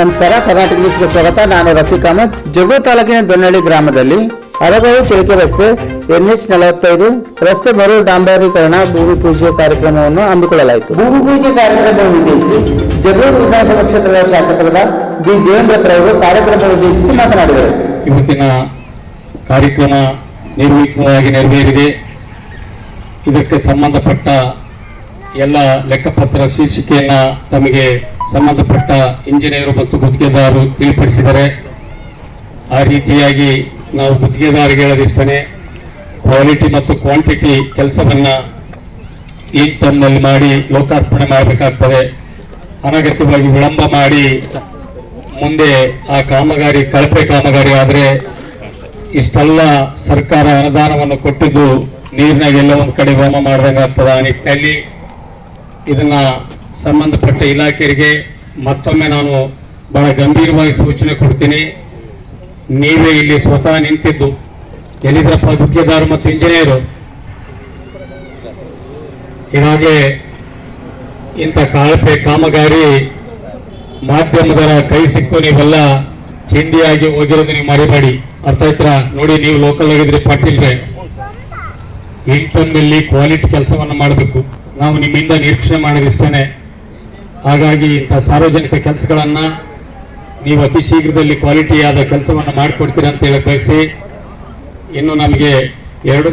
ನಮಸ್ಕಾರ ಕರ್ನಾಟಕ ನ್ಯೂಸ್ಗೆ ಸ್ವಾಗತ. ನಾನು ರಫೀಕ್ ಅಹಮದ್. ಜಗು ತಾಲೂಕಿನ ದೊನ್ನಳ್ಳಿ ಗ್ರಾಮದಲ್ಲಿ ಅರಬಾವಿ ಚಿಳಿಕೆ ರಸ್ತೆ ಎನ್ಎಚ್ ನಲವತ್ತೈದು ರಸ್ತೆ ಮರು ಡಾಂಬರೀಕರಣ ಭೂಮಿ ಪೂಜೆ ಕಾರ್ಯಕ್ರಮವನ್ನು ಹಮ್ಮಿಕೊಳ್ಳಲಾಯಿತು. ಭೂಮಿ ಪೂಜೆ ಕಾರ್ಯಕ್ರಮ ಉದ್ದೇಶಿಸಿ ಜಗಳೂರು ವಿಧಾನಸಭಾ ಕ್ಷೇತ್ರದ ಶಾಸಕರಾದ ಬಿ ದೇವೇಂದ್ರ ಅವರು ಕಾರ್ಯಕ್ರಮ ಉದ್ದೇಶಿಸಿ ಮಾತನಾಡಿದರು. ಇವತ್ತಿನ ಕಾರ್ಯಕ್ರಮ ನಿರ್ವಿಘ್ನವಾಗಿ ನೆರವೇರಿದೆ. ಇದಕ್ಕೆ ಸಂಬಂಧಪಟ್ಟ ಎಲ್ಲ ಲೆಕ್ಕಪತ್ರ ಶೀರ್ಷಿಕೆಯನ್ನ ತಮಗೆ ಸಂಬಂಧಪಟ್ಟ ಇಂಜಿನಿಯರು ಮತ್ತು ಗುತ್ತಿಗೆದಾರರು ತಿಳಿಪಡಿಸಿದರೆ ಆ ರೀತಿಯಾಗಿ ನಾವು ಗುತ್ತಿಗೆದಾರರಿಗೆ ಹೇಳೋದಿಷ್ಟೇ ಕ್ವಾಲಿಟಿ ಮತ್ತು ಕ್ವಾಂಟಿಟಿ ಕೆಲಸವನ್ನು ಈ ಟೈಮ್ನಲ್ಲಿ ಮಾಡಿ ಲೋಕಾರ್ಪಣೆ ಮಾಡಬೇಕಾಗ್ತದೆ. ಅನಗತ್ಯವಾಗಿ ವಿಳಂಬ ಮಾಡಿ ಮುಂದೆ ಆ ಕಾಮಗಾರಿ, ಕಳಪೆ ಕಾಮಗಾರಿ ಆದರೆ ಇಷ್ಟೆಲ್ಲ ಸರ್ಕಾರ ಅನುದಾನವನ್ನು ಕೊಟ್ಟಿದ್ದು ನೀರಿನಾಗೆಲ್ಲ ಒಂದು ಕಡೆ ಹೋಮ ಮಾಡಿದಂಗೆ ಆಗ್ತದೆ ಆ ನಿಟ್ಟಿನಲ್ಲಿ. ಇದನ್ನ ಸಂಬಂಧಪಟ್ಟ ಇಲಾಖೆಗೆ ಮತ್ತೊಮ್ಮೆ ನಾನು ಬಹಳ ಗಂಭೀರವಾಗಿ ಸೂಚನೆ ಕೊಡ್ತೀನಿ. ನೀವೇ ಇಲ್ಲಿ ಸ್ವತಃ ನಿಂತಿದ್ದು. ಎಲ್ಲಿದ್ರಪ್ಪ ಗುತ್ತಿಗೆದಾರ ಮತ್ತು ಇಂಜಿನಿಯರು. ಹೀಗಾಗಿ ಇಂಥ ಕಾಳಪೆ ಕಾಮಗಾರಿ ಮಾಧ್ಯಮದರ ಕೈ ಸಿಕ್ಕು ನೀವೆಲ್ಲ ಚಿಂಡಿಯಾಗಿ ಹೋಗಿರೋದು ನೀವು ಮರಿಬೇಡಿ. ಅರ್ಥ ಆಯ್ತಾ ನೋಡಿ, ನೀವು ಲೋಕಲ್ ಆಗಿದ್ರಿ ಪಾಟೀಲ್ರೆ. ಇಂಟರ್ನಲ್ಲಿ ಕ್ವಾಲಿಟಿ ಕೆಲಸವನ್ನು ಮಾಡಬೇಕು. ನಾವು ನಿಮ್ಮಿಂದ ನಿರೀಕ್ಷಣೆ ಮಾಡೋದಿಷ್ಟೇನೆ. ಹಾಗಾಗಿ ಇಂಥ ಸಾರ್ವಜನಿಕ ಕೆಲಸಗಳನ್ನು ನೀವು ಅತಿ ಶೀಘ್ರದಲ್ಲಿ ಕ್ವಾಲಿಟಿಯಾದ ಕೆಲಸವನ್ನು ಮಾಡಿಕೊಡ್ತೀರಂತ ಹೇಳಿ ಬಯಸಿ, ಇನ್ನು ನಮಗೆ ಎರಡು